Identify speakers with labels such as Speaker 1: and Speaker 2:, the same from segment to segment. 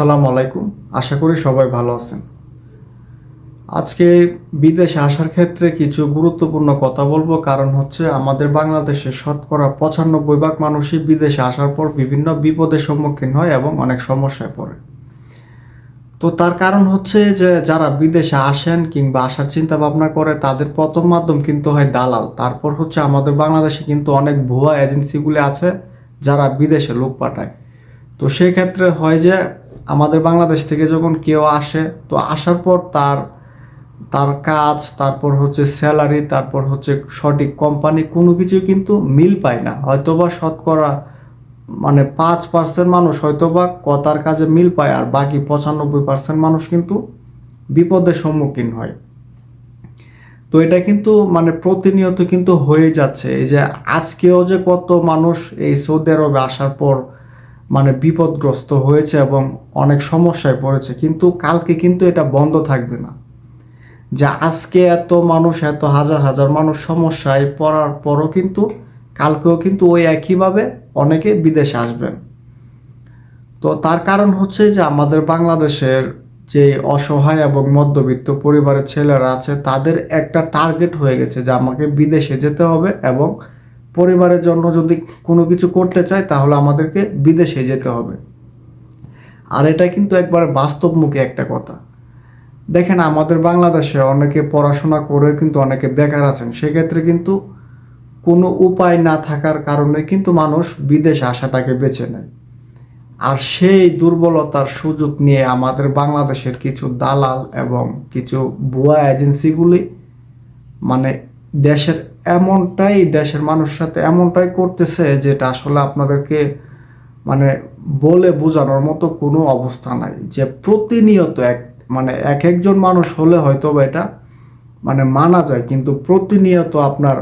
Speaker 1: আসসালামু আলাইকুম। আশা করি সবাই ভালো আছেন। আজকে বিদেশে আসার ক্ষেত্রে কিছু গুরুত্বপূর্ণ কথা বলব। কারণ হচ্ছে আমাদের বাংলাদেশে শতকরা পঁচানব্বই ভাগ মানুষই বিদেশে আসার পর বিভিন্ন বিপদের সম্মুখীন হয় এবং অনেক সমস্যায় পড়ে। তো তার কারণ হচ্ছে যে যারা বিদেশে আসেন কিংবা আসার চিন্তা ভাবনা করে, তাদের প্রথম মাধ্যম কিন্তু হয় দালাল। তারপর হচ্ছে আমাদের বাংলাদেশে কিন্তু অনেক ভুয়া এজেন্সিগুলি আছে যারা বিদেশে লোক পাঠায়। তো সেই ক্ষেত্রে হয় যে আমাদের বাংলাদেশ থেকে যখন কেউ আসে, তো আসার পর তার তার কাজ, তারপর হচ্ছে স্যালারি তারপর হচ্ছে সঠিক কোম্পানি কোনো কিছুই কিন্তু মিল পায় না। হয়তোবা শতকরা মানে পাঁচ পার্সেন্ট মানুষ হয়তোবা কথার কাজে মিল পায় আর বাকি পঁচানব্বই পার্সেন্ট মানুষ কিন্তু বিপদের সম্মুখীন হয়। তো এটা কিন্তু মানে প্রতিনিয়ত কিন্তু হয়ে যাচ্ছে। এই যে আজকেও যে কত মানুষ এই সৌদি আরবে আসার পর মানে বিপদগ্রস্ত হয়েছে এবং অনেক সমস্যায় পড়েছে। কিন্তু কালকে কিন্তু এটা বন্ধ থাকবে না। যে আজকে এত মানুষ, এত হাজার হাজার মানুষ সমস্যায় পড়ার পরও কিন্তু কালকেও কিন্তু ওই একইভাবে অনেকে বিদেশে আসবেন। তো তার কারণ হচ্ছে যে আমাদের বাংলাদেশের যে অসহায় এবং মধ্যবিত্ত পরিবারের ছেলেরা আছে, তাদের একটা টার্গেট হয়ে গেছে যে আমাকে বিদেশে যেতে হবে এবং পরিবারের জন্য যদি কোনো কিছু করতে চাই তাহলে আমাদেরকে বিদেশে যেতে হবে। আর এটা কিন্তু একবার বাস্তবমুখী একটা কথা। দেখেন, আমাদের বাংলাদেশে অনেকে পড়াশোনা করে কিন্তু অনেকে বেকার আছেন। সেক্ষেত্রে কিন্তু কোনো উপায় না থাকার কারণে কিন্তু মানুষ বিদেশে আসাটাকে বেছে নেয়। আর সেই দুর্বলতার সুযোগ নিয়ে আমাদের বাংলাদেশের কিছু দালাল এবং কিছু ভুয়া এজেন্সিগুলি মানে দেশের এমনটাই দেশের মানুষের সাথে এমনটাই করতেছে যেটা আসলে আপনাদেরকে মানে বলে বোঝানোর মতো কোনো অবস্থা নাই। যে প্রতিনিয়ত এক মানে এক একজন মানুষ হলে হয়তো বা এটা মানে মানা যায়, কিন্তু প্রতিনিয়ত আপনার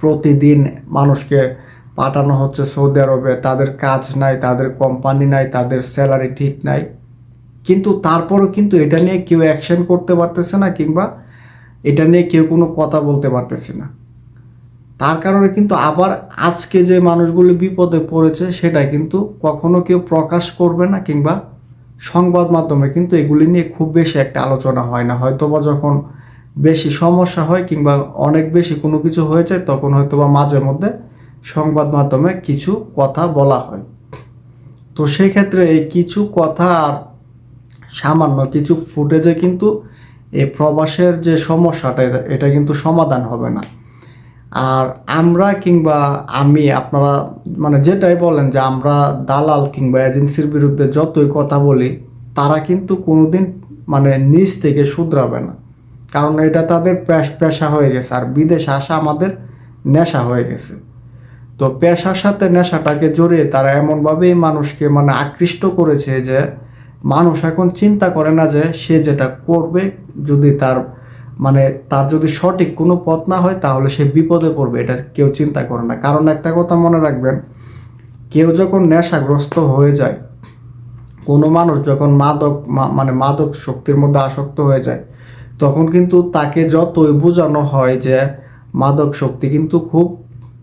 Speaker 1: প্রতিদিন মানুষকে পাঠানো হচ্ছে সৌদি আরবে, তাদের কাজ নাই, তাদের কোম্পানি নাই, তাদের স্যালারি ঠিক নাই। কিন্তু তারপরও কিন্তু এটা নিয়ে কেউ অ্যাকশন করতে পারতেছে না কিংবা এটা নিয়ে কেউ কোনো কথা বলতে পারতেছে না। তার কারণে কিন্তু আবার আজকে যে মানুষগুলি বিপদে পড়েছে, সেটা কিন্তু কখনো কেউ প্রকাশ করবে না কিংবা সংবাদ মাধ্যমে কিন্তু এগুলি নিয়ে খুব বেশি একটা আলোচনা হয় না। হয়তোবা যখন বেশি সমস্যা হয় কিংবা অনেক বেশি কোনো কিছু হয়ে যায় তখন হয়তোবা মাঝে মধ্যে সংবাদ মাধ্যমে কিছু কথা বলা হয়। তো সেই ক্ষেত্রে এই কিছু কথা আর সামান্য কিছু ফুটেজে কিন্তু এই প্রবাসের যে সমস্যাটা, এটা- কিন্তু সমাধান হবে না। আর আমরা কিংবা আমি, আপনারা মানে যেটাই বলেন যে আমরা দালাল কিংবা এজেন্সির বিরুদ্ধে যতই কথা বলি, তারা কিন্তু কোনোদিন মানে নিজ থেকে শুধরাবে না। কারণ এটা তাদের পেশা হয়ে গেছে। আর বিদেশে আসা আমাদের নেশা হয়ে গেছে। তো পেশার সাথে নেশাটাকে জড়িয়ে তারা এমনভাবেই মানুষকে মানে আকৃষ্ট করেছে যে মানুষ এখন চিন্তা করে না যে সে যেটা করবে, যদি তার মানে তার যদি সঠিক কোনো পথ না হয়, তাহলে সে বিপদে পড়বে, এটা কেউ চিন্তা করে না। কারণ একটা কথা মনে রাখবেন, কেউ যখন নেশাগ্রস্ত হয়ে যায়, কোনো মানুষ যখন মাদক মানে মাদক শক্তির মধ্যে আসক্ত হয়ে যায়, তখন কিন্তু তাকে যতই বোঝানো হয় যে মাদক শক্তি কিন্তু খুব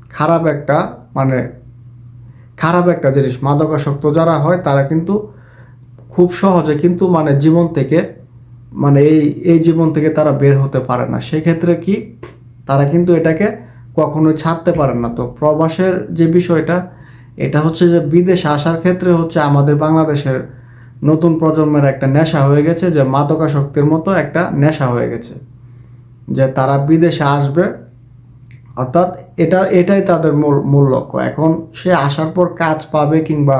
Speaker 1: খারাপ একটা মানে খারাপ একটা জিনিস। মাদকাসক্ত যারা হয়, তারা কিন্তু খুব সহজে কিন্তু মানে জীবন থেকে মানে এই এই জীবন থেকে তারা বের হতে পারে না। সেক্ষেত্রে কি, তারা কিন্তু এটাকে কখনোই ছাড়তে পারে না। তো প্রবাসের যে বিষয়টা, এটা হচ্ছে যে বিদেশে আসার ক্ষেত্রে হচ্ছে আমাদের বাংলাদেশের নতুন প্রজন্মের একটা নেশা হয়ে গেছে যে মাদকাসক্তির মতো একটা নেশা হয়ে গেছে। যে তারা বিদেশে আসবে, অর্থাৎ এটা, এটাই তাদের মূল মূল লক্ষ্য। এখন সে আসার পর কাজ পাবে কিংবা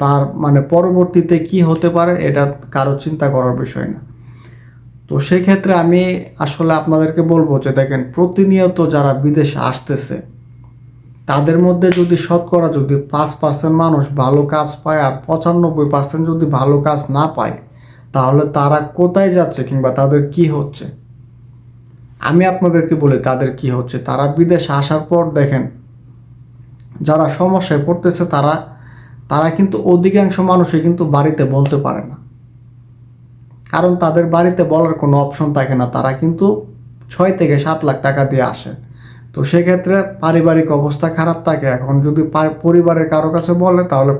Speaker 1: তার মানে পরবর্তীতে কি হতে পারে, এটা কারও চিন্তা করার বিষয় না। তো সেই ক্ষেত্রে আমি আসলে আপনাদেরকে বলব যে দেখেন, প্রতিনিয়ত যারা বিদেশে আসতেছে, তাদের মধ্যে যদি শতকরা যদি পাঁচ পার্সেন্ট মানুষ ভালো কাজ পায় আর পঁচানব্বই পার্সেন্ট যদি ভালো কাজ না পায়, তাহলে তারা কোথায় যাচ্ছে কিংবা তাদের কি হচ্ছে? আমি আপনাদেরকে বলি তাদের কি হচ্ছে। তারা বিদেশে আসার পর দেখেন, যারা সমস্যায় পড়তেছে তারা তারা কিন্তু অধিকাংশ মানুষই কিন্তু বাড়িতে বলতে পারে না। কারণ তাদের বাড়িতে বলার কোনো অপশন থাকে না, তারা কিন্তু ছয় থেকে সাত লাখ টাকা দিয়ে আসে। তো সেক্ষেত্রে পারিবারিক অবস্থা খারাপ থাকে। এখন যদি পরিবারের কারও কাছে বলে, তাহলে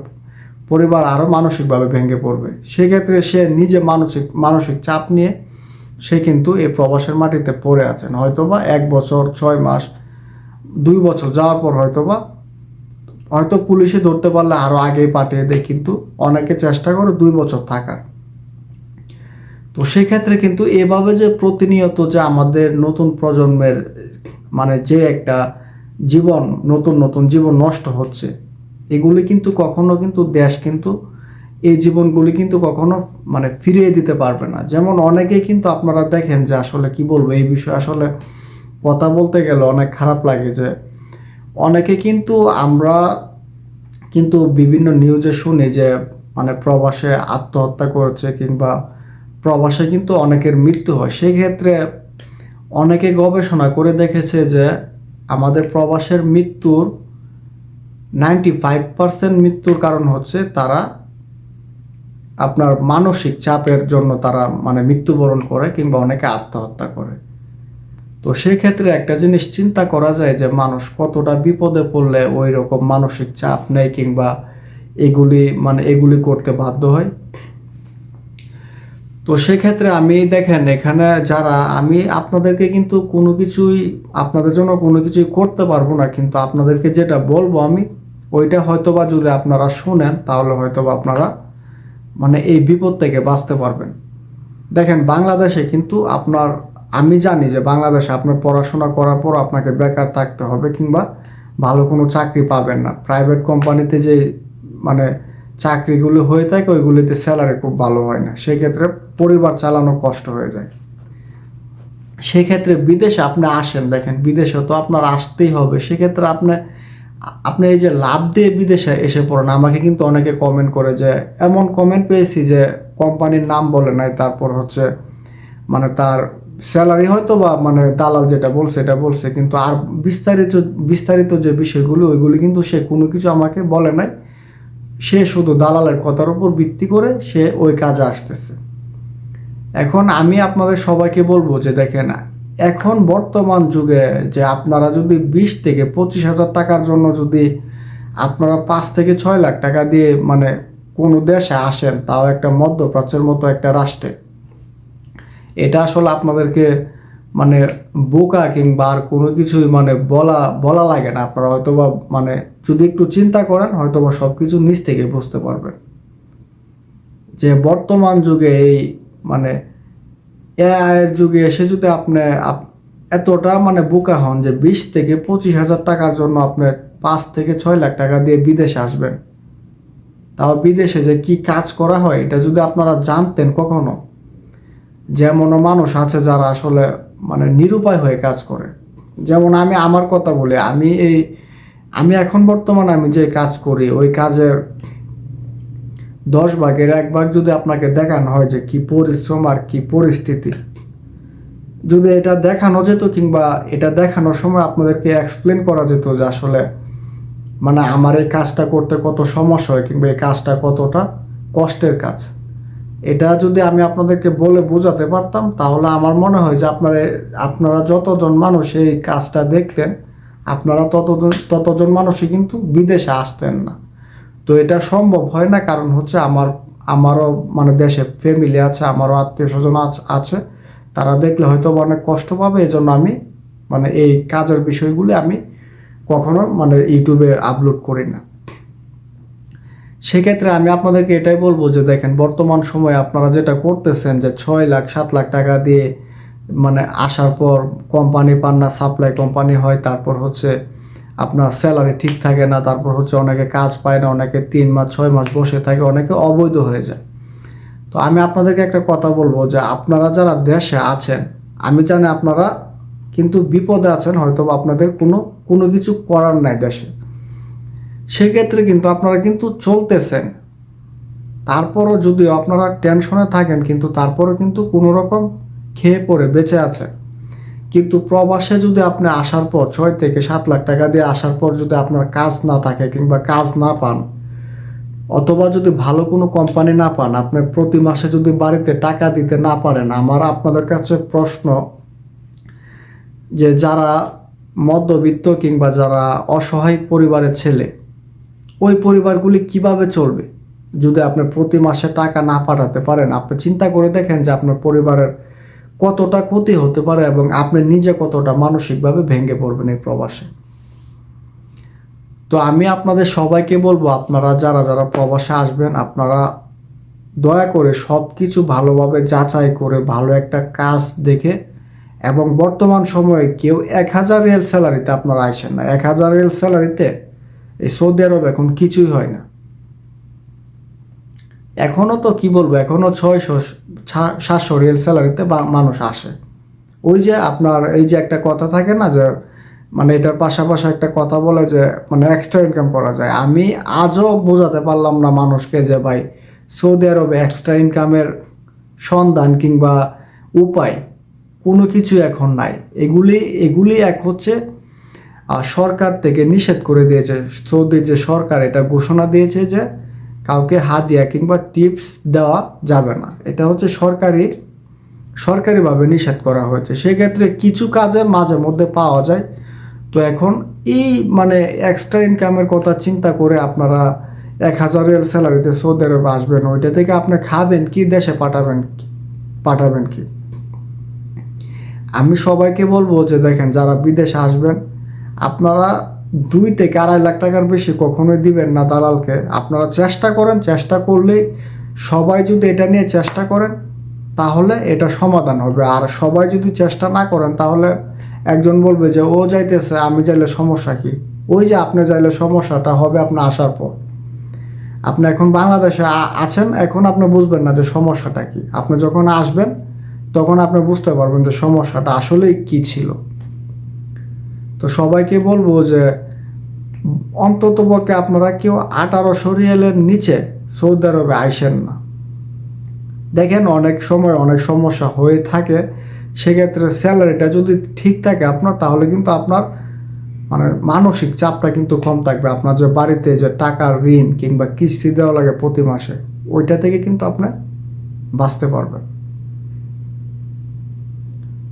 Speaker 1: পরিবার আরও মানসিকভাবে ভেঙে পড়বে। সেক্ষেত্রে সে নিজে মানসিক মানসিক চাপ নিয়ে সে কিন্তু এই প্রবাসের মাটিতে পড়ে আছেন হয়তোবা এক বছর, ছয় মাস, দুই বছর যাওয়ার পর হয়তোবা হয়তো পুলিশে ধরতে পারলে আরও আগেই পাঠিয়ে দেয়, কিন্তু অনেকে চেষ্টা করে দুই বছর থাকার। তো সেক্ষেত্রে কিন্তু এভাবে যে প্রতিনিয়ত যে আমাদের নতুন প্রজন্মের মানে যে একটা জীবন, নতুন নতুন জীবন নষ্ট হচ্ছে, এগুলি কিন্তু কখনো কিন্তু দেশ কিন্তু এই জীবনগুলি কিন্তু কখনো মানে ফিরিয়ে দিতে পারবে না। যেমন অনেকেই কিন্তু আপনারা দেখেন যে আসলে কি বলব, এই বিষয়ে আসলে কথা বলতে গেলে অনেক খারাপ লাগে যে অনেকে কিন্তু আমরা কিন্তু বিভিন্ন নিউজে শুনি যে মানে প্রবাসে আত্মহত্যা করেছে কিংবা প্রবাসে কিন্তু অনেকের মৃত্যু হয়। সেই ক্ষেত্রে অনেকে গবেষণা করে দেখেছে যে, আমাদের প্রবাসের মৃত্যুর নাইনটি ফাইভ পার্সেন্ট মৃত্যুর কারণ হচ্ছে তারা আপনার মানসিক চাপের জন্য তারা মানে মৃত্যুবরণ করে কিংবা অনেকে আত্মহত্যা করে। তো সেক্ষেত্রে একটা জিনিস চিন্তা করা যায় যে মানুষ কতটা বিপদে পড়লে ওই রকম মানসিক চাপ নেয় কিংবা এগুলি মানে এগুলি করতে বাধ্য হয়? তো সেক্ষেত্রে আমি দেখেন, এখানে যারা, আমি আপনাদেরকে কিন্তু কোনো কিছুই, আপনাদের জন্য কোনো কিছুই করতে পারব না, কিন্তু আপনাদেরকে যেটা বলব আমি, ওইটা হয়তোবা যদি আপনারা শুনেন, তাহলে হয়তোবা আপনারা মানে এই বিপদ থেকে বাঁচতে পারবেন। দেখেন, বাংলাদেশে কিন্তু আপনার আমি জানি যে বাংলাদেশে আপনার পড়াশোনা করার পর আপনাকে বেকার থাকতে হবে কিংবা ভালো কোনো চাকরি পাবেন না। প্রাইভেট কোম্পানিতে যে মানে চাকরিগুলো হয়ে থাকে, ওইগুলিতে স্যালারি খুব ভালো হয় না। সেক্ষেত্রে পরিবার চালানো কষ্ট হয়ে যায়। সেক্ষেত্রে বিদেশে আপনি আসেন, দেখেন বিদেশে তো আপনার আসতেই হবে। সেক্ষেত্রে আপনি আপনি এই যে লাভ দিয়ে বিদেশে এসে পড়েন, আমাকে কিন্তু অনেকে কমেন্ট করে যে, এমন কমেন্ট পেয়েছি যে কোম্পানির নাম বলে নাই, তারপর হচ্ছে মানে তার স্যালারি হয়তো বা মানে দালাল যেটা বলছে, এটা বলছে, কিন্তু আর বিস্তারিত বিস্তারিত যে বিষয়গুলো, ওইগুলি কিন্তু সে কোনো কিছু আমাকে বলে নাই। সে শুধু দালালের কথার উপর ভিত্তি করে সে ওই কাজে আসতেছে। এখন আমি আপনাদের সবাইকে বলব যে দেখেন, এখন বর্তমান যুগে যে আপনারা যদি বিশ থেকে পঁচিশ হাজার টাকার জন্য যদি আপনারা পাঁচ থেকে ছয় লাখ টাকা দিয়ে মানে কোনো দেশে আসেন, তাও একটা মধ্যপ্রাচ্যের মতো একটা রাষ্ট্রে এটা আসলে আপনাদেরকে মানে বোকা কিংবা আর কোনো কিছুই মানে বলা বলা লাগে না। আপনারা হয়তোবা মানে যদি একটু চিন্তা করেন, হয়তোবা সব কিছু নিজ থেকে বুঝতে পারবেন। যে বর্তমান যুগে এই মানে এআইয়ের যুগে এসে যদি আপনি আপ- এতটা মানে বোকা হন যে বিশ থেকে পঁচিশ হাজার টাকার জন্য আপনি পাঁচ থেকে ছয় লাখ টাকা দিয়ে বিদেশে আসবেন, তাও বিদেশে যে কি কাজ করা হয়, এটা যদি আপনারা জানতেন কখনো যেমনও মানুষ আছে যারা আসলে মানে নিরুপায় হয়ে কাজ করে। যেমন আমি আমার কথা বলি, আমি এই, আমি এখন বর্তমানে আমি যে কাজ করি, ওই কাজের দশ ভাগের এক ভাগ যদি আপনাকে দেখানো হয় যে কি পরিশ্রম আর কি পরিস্থিতি, যদি এটা দেখানো যেত কিংবা এটা দেখানোর সময় আপনাদেরকে এক্সপ্লেন করা যেত যে আসলে মানে আমার এই কাজটা করতে কত সমস্যা হয় কিংবা এই কাজটা কতটা কষ্টের কাজ। এটা যদি আমি আপনাদেরকে বলে বোঝাতে পারতাম, তাহলে আমার মনে হয় যে আপনারা আপনারা যতজন মানুষ এই কাজটা দেখতেন, আপনারা ততজন ততজন মানুষই কিন্তু বিদেশে আসতেন না। তো এটা সম্ভব হয় না, কারণ হচ্ছে আমার, আমারও মানে দেশে ফ্যামিলি আছে, আমারও আত্মীয় স্বজন আছে তারা দেখলে হয়তো অনেক কষ্ট পাবে এই জন্য আমি মানে এই কাজের বিষয়গুলি আমি কখনো মানে ইউটিউবে আপলোড করি না। সেক্ষেত্রে আমি আপনাদেরকে এটাই বলব যে দেখেন, বর্তমান সময়ে আপনারা যেটা করতেছেন যে ছয় লাখ, সাত লাখ টাকা দিয়ে মানে আসার পর কোম্পানি পান না সাপ্লাই কোম্পানি হয়, তারপর হচ্ছে আপনার স্যালারি ঠিক থাকে না, তারপর হচ্ছে অনেকে কাজ পায় না, অনেকে তিন মাস, ছয় মাস বসে থাকে, অনেকে অবৈধ হয়ে যায়। তো আমি আপনাদেরকে একটা কথা বলব যে আপনারা যারা দেশে আছেন, আমি জানি আপনারা কিন্তু বিপদে আছেন হয়তো আপনাদের কোনো কোনো কিছু করার নাই দেশে। সেক্ষেত্রে কিন্তু আপনারা কিন্তু চলতেছেন। তারপরও যদিও আপনারা টেনশনে থাকেন, কিন্তু তারপরও কিন্তু কোনো রকম খেয়ে পড়ে বেঁচে আছে কিন্তু প্রবাসে যদি আপনি আসার পর ছয় থেকে সাত লাখ টাকা দিয়ে আসার পর যদি আপনার কাজ না থাকে কিংবা কাজ না পান, অথবা যদি ভালো কোনো কোম্পানি না পান, আপনি প্রতি মাসে যদি বাড়িতে টাকা দিতে না পারেন, আমার আপনাদের কাছে প্রশ্ন যে যারা মধ্যবিত্ত কিংবা যারা অসহায় পরিবারের ছেলে ওই পরিবারগুলি কীভাবে চলবে? যদি আপনি প্রতি মাসে টাকা না পাঠাতে পারেন, আপনি চিন্তা করে দেখেন যে আপনার পরিবারের কতটা ক্ষতি হতে পারে এবং আপনি নিজে কতটা মানসিকভাবে ভেঙে পড়বেন এই প্রবাসে। তো আমি আপনাদের সবাইকে বলব, আপনারা যারা যারা প্রবাসে আসবেন, আপনারা দয়া করে সব কিছু ভালোভাবে যাচাই করে ভালো একটা কাজ দেখে এবং বর্তমান সময়ে কেউ এক হাজার রিয়েল স্যালারিতে আপনারা আসেন না। এক হাজার রিয়েল স্যালারিতে এই সৌদি আরব এখন কিছুই হয় না। এখনও তো কি বলব এখনও ছয়শো সাতশো রিয়েল স্যালারিতে মানুষ আসে। ওই যে আপনার এই যে একটা কথা থাকে না যে মানে এটার পাশাপাশি একটা কথা বলে যে মানে এক্সট্রা ইনকাম করা যায়। আমি আজও বোঝাতে পারলাম না মানুষকে যে, ভাই, সৌদি আরবে এক্সট্রা ইনকামের সন্ধান কিংবা উপায় কোনো কিছু এখন নাই। এগুলি এগুলি এক হচ্ছে সরকার থেকে নিষেধ করে দিয়েছে। সৌদির যে সরকার, এটা ঘোষণা দিয়েছে যে কাউকে হাদিয়া কিংবা টিপস দেওয়া যাবে না। এটা হচ্ছে সরকারি, সরকারিভাবে নিষেধ করা হয়েছে। সেক্ষেত্রে কিছু কাজে মাঝে মধ্যে পাওয়া যায়। তো এখন এই মানে এক্সট্রা ইনকামের কথা চিন্তা করে আপনারা এক হাজার রিয়াল স্যালারিতে সৌদি আরবে আসবেন, ওইটা থেকে আপনি খাবেন কি, দেশে পাঠাবেন পাঠাবেন কি? আমি সবাইকে বলব যে দেখেন, যারা বিদেশে আসবেন আপনারা দুই থেকে আড়াই লাখ টাকার বেশি কখনোই দিবেন না দালালকে। আপনারা চেষ্টা করেন, চেষ্টা করলেই সবাই যদি এটা নিয়ে চেষ্টা করেন, তাহলে এটা সমাধান হবে। আর সবাই যদি চেষ্টা না করেন, তাহলে একজন বলবে যে, ও যাইতেছে, আমি যাইলে সমস্যা কি? ওই যে আপনি যাইলে সমস্যাটা হবে আপনি আসার পর। আপনি এখন বাংলাদেশে আছেন, এখন আপনি বুঝবেন না যে সমস্যাটা কি। আপনি যখন আসবেন, তখন আপনি বুঝতে পারবেন যে সমস্যাটা আসলেই কি ছিল। তো সবাইকে বলব যে অন্তত পক্ষে আপনারা কেউ আঠারোশো রিয়েলের নিচে সৌদি আরবে আইসেন না। দেখেন অনেক সময় অনেক সমস্যা হয়ে থাকে, সেক্ষেত্রে স্যালারিটা যদি ঠিক থাকে আপনার, তাহলে কিন্তু আপনার মানে মানসিক চাপটা কিন্তু কম থাকবে। আপনার যে বাড়িতে যে টাকার ঋণ কিংবা কিস্তি দেওয়া লাগে প্রতি মাসে, ওইটা থেকে কিন্তু আপনি বাঁচতে পারবেন।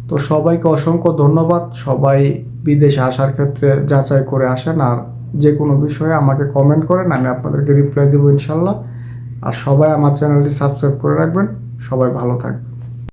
Speaker 1: তো সবাইকে অসংখ্য ধন্যবাদ। সবাই বিদেশে আসার ক্ষেত্রে যাচাই করে আসেন আর যে কোনো বিষয়ে আমাকে কমেন্ট করেন, আমি আপনাদেরকে রিপ্লাই দেবো ইনশাল্লাহ। আর সবাই আমার চ্যানেলটি সাবস্ক্রাইব করে রাখবেন। সবাই ভালো থাকবেন।